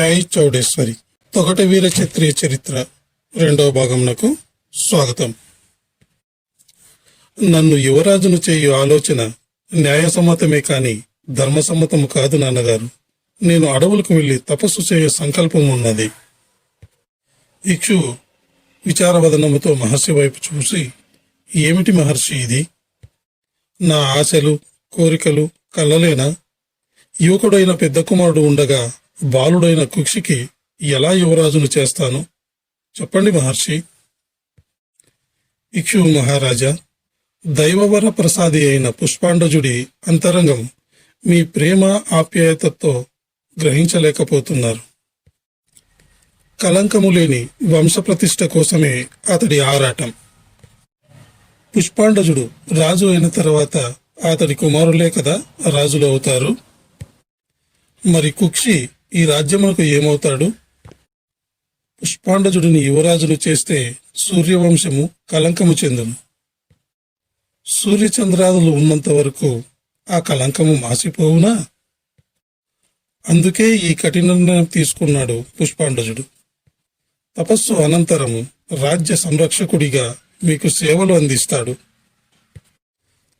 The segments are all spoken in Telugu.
రాయ్ చౌడేశ్వరి తొగట వీర క్షత్రియ చరిత్ర రెండవ భాగంనకు స్వాగతం. నన్ను యువరాజును చేయు ఆలోచన న్యాయసమ్మతమే కాని ధర్మసమ్మతము కాదు నాన్నగారు. నేను అడవులకు వెళ్ళి తపస్సు చేయ సంకల్పం ఉన్నది. ఇక్షు విచారవదనముతో మహర్షి వైపు చూసి ఏమిటి మహర్షి ఇది? నా ఆశలు కోరికలు కలలేనా యువకుడైన పెద్ద కుమారుడు ఉండగా బాలుడైన కుక్షికి ఎలా యువరాజును చేస్తాను? చెప్పండి మహర్షి. ఇక్షు మహారాజా దైవవర ప్రసాది అయిన పుష్పాండజుడి అంతరంగం మీ ప్రేమ ఆప్యాయతతో గ్రహించలేకపోతున్నారు. కలంకము లేని వంశప్రతిష్ఠ కోసమే అతడి ఆరాటం. పుష్పాండజుడు రాజు అయిన తర్వాత అతడి కుమారులే కదా రాజులు అవుతారు. మరి కుక్షి ఈ రాజ్యమునకు ఏమవుతాడు? పుష్పాండజుడిని యువరాజును చేస్తే సూర్యవంశము కలంకము చెందును. సూర్యచంద్రాదులు ఉన్నంత వరకు ఆ కలంకము మాసిపోవునా? అందుకే ఈ కఠిన నిర్ణయం తీసుకున్నాడు పుష్పాండజుడు. తపస్సు అనంతరము రాజ్య సంరక్షకుడిగా మీకు సేవలు అందిస్తాడు.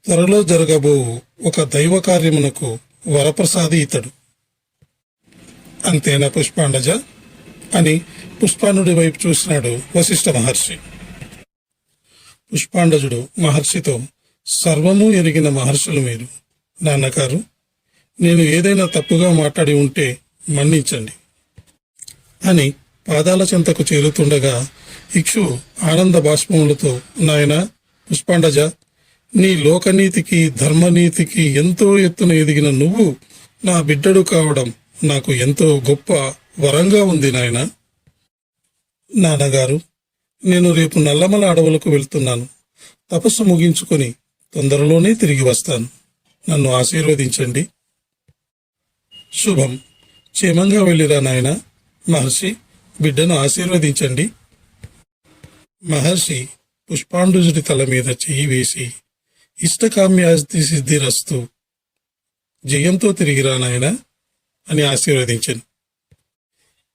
త్వరలో జరగబోవు ఒక దైవ కార్యమునకు వరప్రసాది ఇతడు. అంతేనా పుష్పాండజ? అని పుష్పాండుడి వైపు చూసినాడు వశిష్ఠ మహర్షి. పుష్పాండజుడు మహర్షితో సర్వము ఎరిగిన మహర్షులు మీరు నాన్నగారు నేను ఏదైనా తప్పుగా మాట్లాడి ఉంటే మన్నించండి అని పాదాల చెంతకు చేరుతుండగా ఇక్షు ఆనంద బాష్పములతో నాయన పుష్పాండజ నీ లోకనీతికి ధర్మనీతికి ఎంతో ఎత్తున ఎదిగిన నువ్వు నా బిడ్డడు కావడం నాకు ఎంతో గొప్ప వరంగా ఉంది నాయన. నాన్నగారు నేను రేపు నల్లమల అడవులకు వెళ్తున్నాను. తపస్సు ముగించుకొని తొందరలోనే తిరిగి వస్తాను. నన్ను ఆశీర్వదించండి. శుభం. క్షేమంగా వెళ్ళిరా నాయన. మహర్షి బిడ్డను ఆశీర్వదించండి. మహర్షి పుష్పాండుజుడి తల మీద చెయ్యి వేసి ఇష్టకామ్యాస్తి సిద్ధిరస్తూ జయంతో తిరిగిరా నాయనా. అని ఆశీర్వదించాను.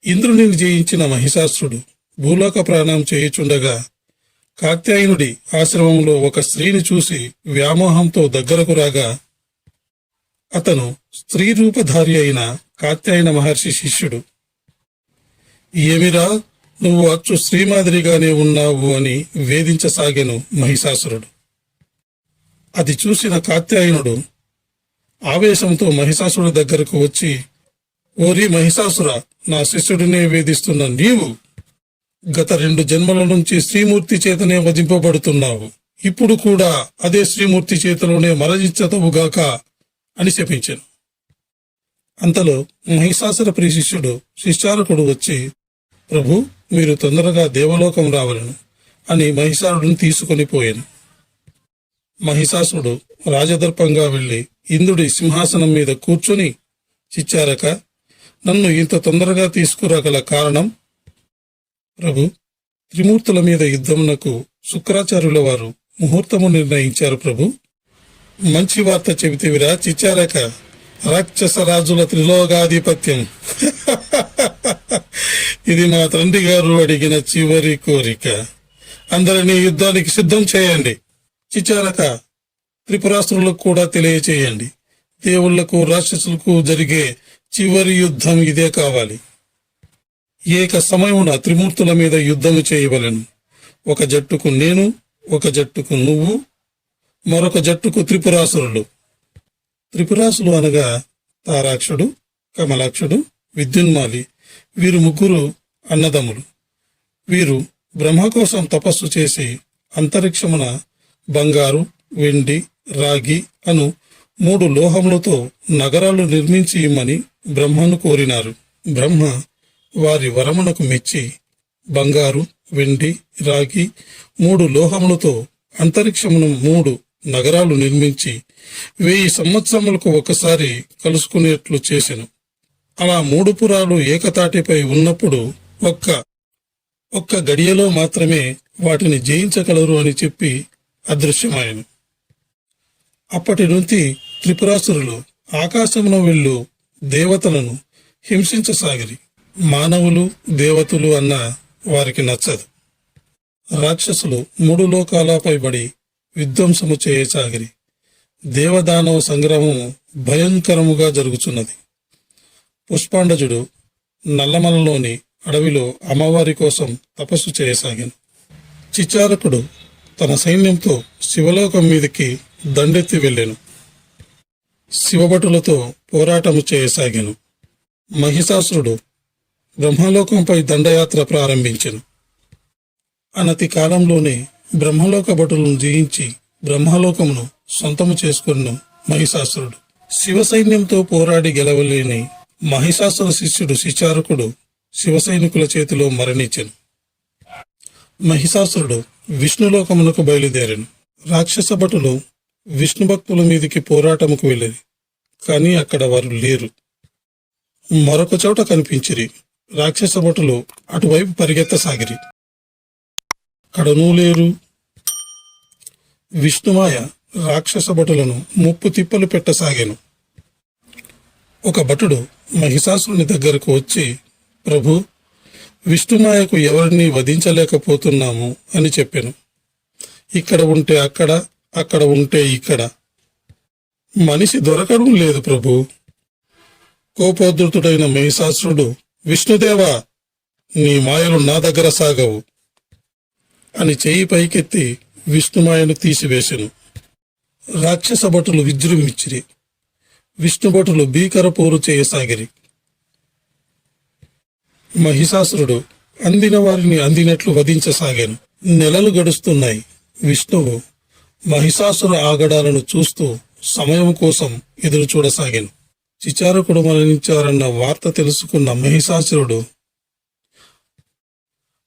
ఇంద్రుని జయించిన మహిషాసురుడు భూలోక ప్రాణం చేయుచుండగా కాత్యాయనుడి ఆశ్రమంలో ఒక స్త్రీని చూసి వ్యామోహంతో దగ్గరకు రాగా అతను స్త్రీ రూపధారి అయిన కాత్యాయన మహర్షి శిష్యుడు. ఏమిరా నువ్వు అచ్చు స్త్రీ మాదిరిగానే ఉన్నావు అని వేధించసాగెను మహిషాసురుడు. అది చూసిన కాత్యాయనుడు ఆవేశంతో మహిషాసురుడి దగ్గరకు వచ్చి ఓరి మహిషాసుర నా శిష్యుడినే వేధిస్తున్న నీవు గత రెండు జన్మల నుంచి శ్రీమూర్తి చేతనే వధింపబడుతున్నావు. ఇప్పుడు కూడా అదే శ్రీమూర్తి చేతిలోనే మరణించతవుగాక అని శపించాను. అంతలో మహిషాసుర ప్రియ శిష్యుడు శిష్యారకుడు వచ్చి ప్రభు మీరు తొందరగా దేవలోకం రావలను అని మహిషాసురుడిని తీసుకొని పోయాను. మహిషాసుడు రాజదర్పంగా వెళ్ళి ఇంద్రుడి సింహాసనం మీద కూర్చొని చిచ్చారక నన్ను ఇంత తొందరగా తీసుకురాగల కారణం? ప్రభు త్రిమూర్తుల మీద యుద్ధమునకు శుక్రాచార్యుల వారు ముహూర్తము నిర్ణయించారు ప్రభు. మంచి వార్త చెబితేవిరా చిచ్చారక రాక్షస రాజుల త్రిలోకాధిపత్యం ఇది మా తండ్రి గారు అడిగిన చివరి కోరిక. అందరినీ యుద్ధానికి సిద్ధం చేయండి. చిచారక త్రిపురాసురులకు కూడా తెలియచేయండి. దేవుళ్ళకు రాక్షసులకు జరిగే చివరి యుద్ధం ఇదే కావాలి. ఏక సమయమున త్రిమూర్తుల మీద యుద్ధము చేయవలెను. ఒక జట్టుకు నేను ఒక జట్టుకు నువ్వు మరొక జట్టుకు త్రిపురాసురులు. త్రిపురాసులు అనగా తారాక్షుడు కమలాక్షుడు విద్యున్మాలి. వీరు ముగ్గురు అన్నదమ్ములు. వీరు బ్రహ్మ కోసం తపస్సు చేసి అంతరిక్షమున బంగారు వెండి రాగి అను మూడు లోహములతో నగరాలు నిర్మించి ఇమ్మని బ్రహ్మను కోరినారు. బ్రహ్మ వారి వరమునకు మెచ్చి బంగారు వెండి రాగి మూడు లోహములతో అంతరిక్షమును మూడు నగరాలు నిర్మించి వెయ్యి సంవత్సరములకు ఒకసారి కలుసుకునేట్లు చేసెను. అలా మూడు పురాలు ఏకతాటిపై ఉన్నప్పుడు ఒక్క ఒక్క గడియలో మాత్రమే వాటిని జయించగలరు అని చెప్పి అదృశ్యమాయను. అప్పటి నుంచి త్రిపురాసురులు ఆకాశమున వెళ్ళు దేవతలను హింసించసాగిరి. మానవులు దేవతలు అన్న వారికి నచ్చదు. రాక్షసులు మూడు లోకాలపై బడి విధ్వంసము చేయసాగిరి. దేవదానవ సంగ్రామము భయంకరముగా జరుగుచున్నది. పుష్పాండజుడు నల్లమలలోని అడవిలో అమ్మవారి కోసం తపస్సు చేయసాగాను. చిచారకుడు తన సైన్యంతో శివలోకం మీదకి దండెత్తి వెళ్ళాను. శివభటులతో పోరాటము చేయసాగాను. మహిషాసురుడు బ్రహ్మలోకంపై దండయాత్ర ప్రారంభించను. అనతి కాలంలోనే బ్రహ్మలోక భటులను జయించి బ్రహ్మలోకమును సొంతము చేసుకున్న మహిషాసురుడు. శివ సైన్యంతో పోరాడి గెలవలేని మహిషాసుర శిష్యుడు శిచారకుడు శివ సైనికుల చేతిలో మరణించెను. మహిషాసురుడు విష్ణులోకమునకు బయలుదేరాను. రాక్షస భటులు విష్ణు భక్తుల మీదికి పోరాటముకు వెళ్ళేది. కానీ అక్కడ వారు లేరు. మరొక చోట కనిపించిరి. రాక్షస భటులు అటువైపు పరిగెత్తసాగిరి. కడనూ లేరు. విష్ణుమాయ రాక్షస భటులను ముప్పు తిప్పలు పెట్టసాగాను. ఒక భటుడు మహిషాసురుని దగ్గరకు వచ్చి ప్రభు విష్ణుమాయకు ఎవరిని వధించలేకపోతున్నాము అని చెప్పాను. ఇక్కడ ఉంటే అక్కడ అక్కడ ఉంటే ఇక్కడ. మనిషి దొరకడం లేదు ప్రభు. కోపోద్ధృతుడైన మహిషాసురుడు విష్ణుదేవా నీ మాయలు నా దగ్గర సాగవు. అని చేయి పైకెత్తి విష్ణుమాయను తీసివేశను. రాక్షస భటులు విజృంభించిరి. విష్ణుభటులు భీకర పోరు చేయసాగిరి. మహిషాసురుడు అందిన వారిని అందినట్లు వధించసాగాను. నెలలు గడుస్తున్నాయి. విష్ణువు మహిషాసుర ఆగడాలను చూస్తూ సమయం కోసం ఎదురు చూడసాగాను. చిచారకుడు మరణించారన్న వార్త తెలుసుకున్న మహిషాసురుడు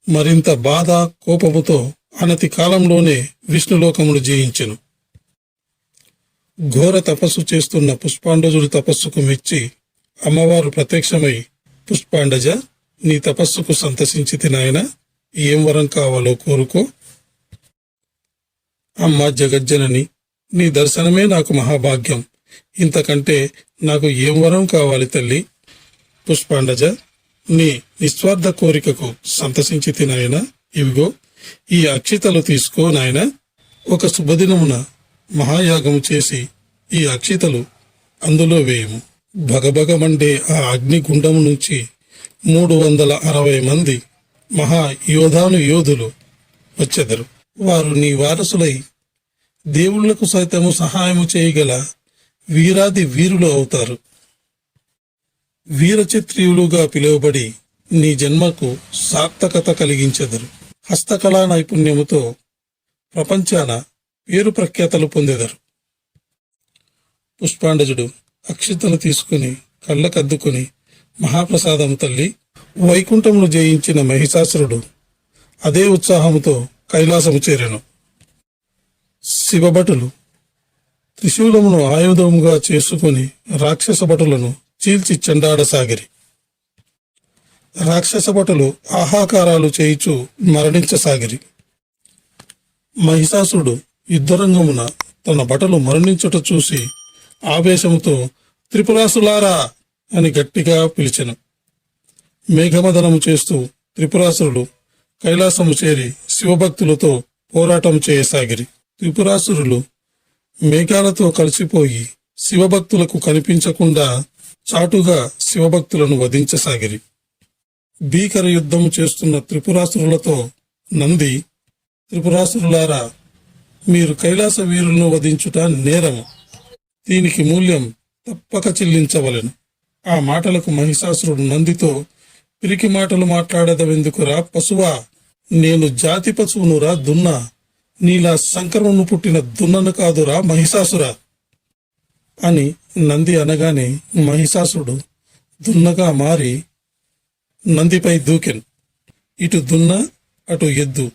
మరింత బాధ కోపముతో అనతి కాలంలోనే విష్ణులోకమును జయించెను. ఘోర తపస్సు చేస్తున్న పుష్పాండజుడి తపస్సుకు మెచ్చి అమ్మవారు ప్రత్యక్షమై పుష్పాండజ నీ తపస్సుకు సంతసించి నాయన ఏం వరం కావాలో కోరుకో. అమ్మ జగజ్జనని నీ దర్శనమే నాకు మహాభాగ్యం. ఇంతకంటే నాకు ఏం వరం కావాలి తల్లి? పుష్పాండజ నీ నిస్వార్థ కోరికకు సంతసించి తినాయన ఇవిగో ఈ అక్షితలు తీసుకో నాయన. ఒక శుభదినమున మహాయాగము చేసి ఈ అక్షితలు అందులో వేయము. భగభగమండే ఆ అగ్నిగుండము నుంచి మూడు వందల అరవై మంది మహా యోధాను యోధులు వచ్చెదరు. వారు నీ వారసులై దేవుళ్ళకు సైతము సహాయము చేయగల వీరాది వీరులు అవుతారు. వీరచిత్రియులుగా పిలువబడి నీ జన్మకు సార్థకత కలిగించెదరు. హస్తకళా నైపుణ్యముతో ప్రపంచాన పేరు ప్రఖ్యాతలు పొందెదరు. పుష్పాండజుడు అక్షితను తీసుకుని కళ్ళకద్దుకుని మహాప్రసాదము తల్లి వైకుంఠమును జయించిన మహిషాసురుడు అదే ఉత్సాహముతో కైలాసము చేరెను. శివభటులు త్రిశూలమును ఆయుధముగా చేసుకుని రాక్షస భటులను చీల్చి చెండాడసాగిరి. రాక్షస భటులు ఆహాకారాలు చేయిచు మరణించసాగిరి. మహిషాసుడు యుద్ధరంగమున తన భటలు మరణించుట చూసి ఆవేశముతో త్రిపురాసులారా అని గట్టిగా పిలిచెను. మేఘమదనము చేస్తూ త్రిపురాసురుడు కైలాసము చేరి శివభక్తులతో పోరాటం చేయసాగిరి. త్రిపురాసురులు మేఘాలతో కలిసిపోయి శివభక్తులకు కనిపించకుండా చాటుగా శివభక్తులను వధించసాగిరి. భీకర యుద్ధం చేస్తున్న త్రిపురాసురులతో నంది త్రిపురాసురులారా మీరు కైలాస వీరులను వధించుట నేరము దీనికి మూల్యం తప్పక చెల్లించవలెను. ఆ మాటలకు మహిషాసురుడు నందితో పిరికి మాటలు మాట్లాడదవెందుకురా పశువా? నేను జాతి పశువునురా దున్నా. నీలా సంక్రమణను పుట్టిన దున్నను కాదురా మహిషాసురా. అని నంది అనగానే మహిషాసుడు దున్నగా మారి నందిపై దూకెను. ఇటు దున్న అటు ఎద్దు.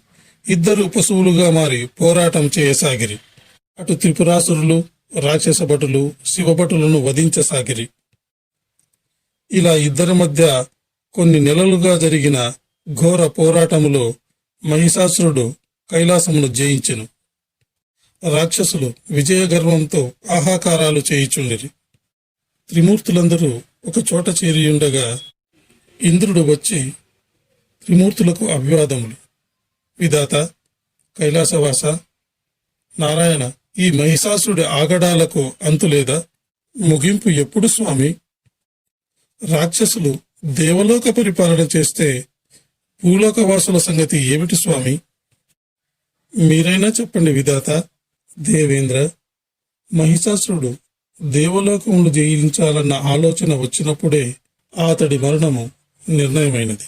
ఇద్దరు పశువులుగా మారి పోరాటం చేయసాగిరి. అటు త్రిపురాసురులు రాక్షస భటులు శివభటులను వధించసాగిరి. ఇలా ఇద్దరి మధ్య కొన్ని నెలలుగా జరిగిన ఘోర పోరాటములో మహిషాసురుడు కైలాసమును జయించెను. రాక్షసులు విజయగర్వంతో ఆహాకారాలు చేయుచుండిరి. త్రిమూర్తులందరూ ఒక చోట చేరియుండగా ఇంద్రుడు వచ్చి త్రిమూర్తులకు అభివాదములు. విధాత కైలాసవాస నారాయణ ఈ మహిషాసురుడి ఆగడాలకు అంతులేదా ముగింపు ఎప్పుడు స్వామి? రాక్షసులు దేవలోక పరిపాలన చేస్తే భూలోకవాసుల సంగతి ఏమిటి స్వామి? మీరైనా చెప్పండి విధాత. దేవేంద్ర మహిషాసురుడు దేవలోకమును జయించాలన్న ఆలోచన వచ్చినప్పుడే అతడి మరణము నిర్ణయమైనది.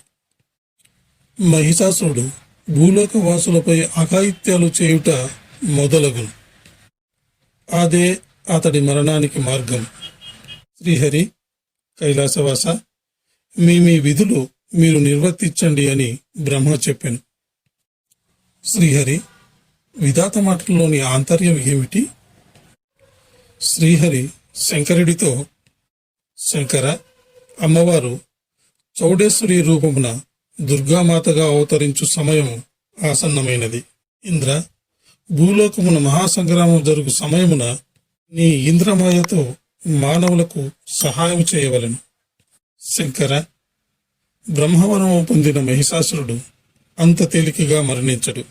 మహిషాసురుడు భూలోకవాసులపై అకాయిత్యాలు చేయుట మొదలగును. అదే అతడి మరణానికి మార్గం. శ్రీహరి కైలాసవాస మీ మీ విధులు మీరు నిర్వర్తించండి అని బ్రహ్మ చెప్పాను. శ్రీహరి విధాత మాటల్లోని ఆంతర్యం ఏమిటి? శ్రీహరి శంకరుడితో శంకర అమ్మవారు చౌడేశ్వరి రూపమున దుర్గామాతగా అవతరించు సమయం ఆసన్నమైనది. ఇంద్ర భూలోకమున మహాసంగ్రామం జరుగు సమయమున నీ ఇంద్రమాయతో మానవులకు సహాయం చేయవలెను. శంకర బ్రహ్మవరము పొందిన మహిషాసురుడు అంత తేలికగా మరణించడు.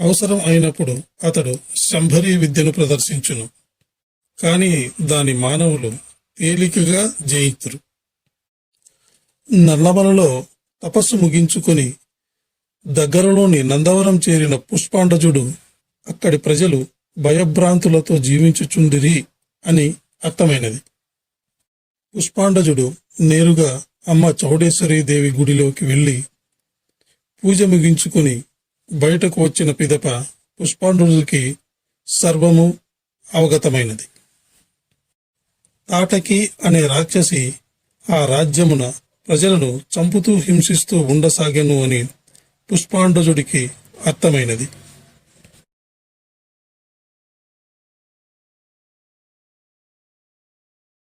అవసరం అయినప్పుడు అతడు శంభరీ విద్యను ప్రదర్శించును. కానీ దాని మానవులు తేలికగా జయింతురు. నల్లమలలో తపస్సు ముగించుకొని దగ్గరలోని నందవరం చేరిన పుష్పాండజుడు అక్కడి ప్రజలు భయభ్రాంతులతో జీవించుచుండిరి అని అర్థమైనది. పుష్పాండజుడు నేరుగా అమ్మ చౌడేశ్వరి దేవి గుడిలోకి వెళ్ళి పూజ ముగించుకుని బయటకు వచ్చిన పిదప పుష్పాండుడికి సర్వము అవగతమైనది. తాటకి అనే రాక్షసి ఆ రాజ్యమున ప్రజలను చంపుతూ హింసిస్తూ ఉండసాగెను అని పుష్పాండజుడికి అర్థమైనది.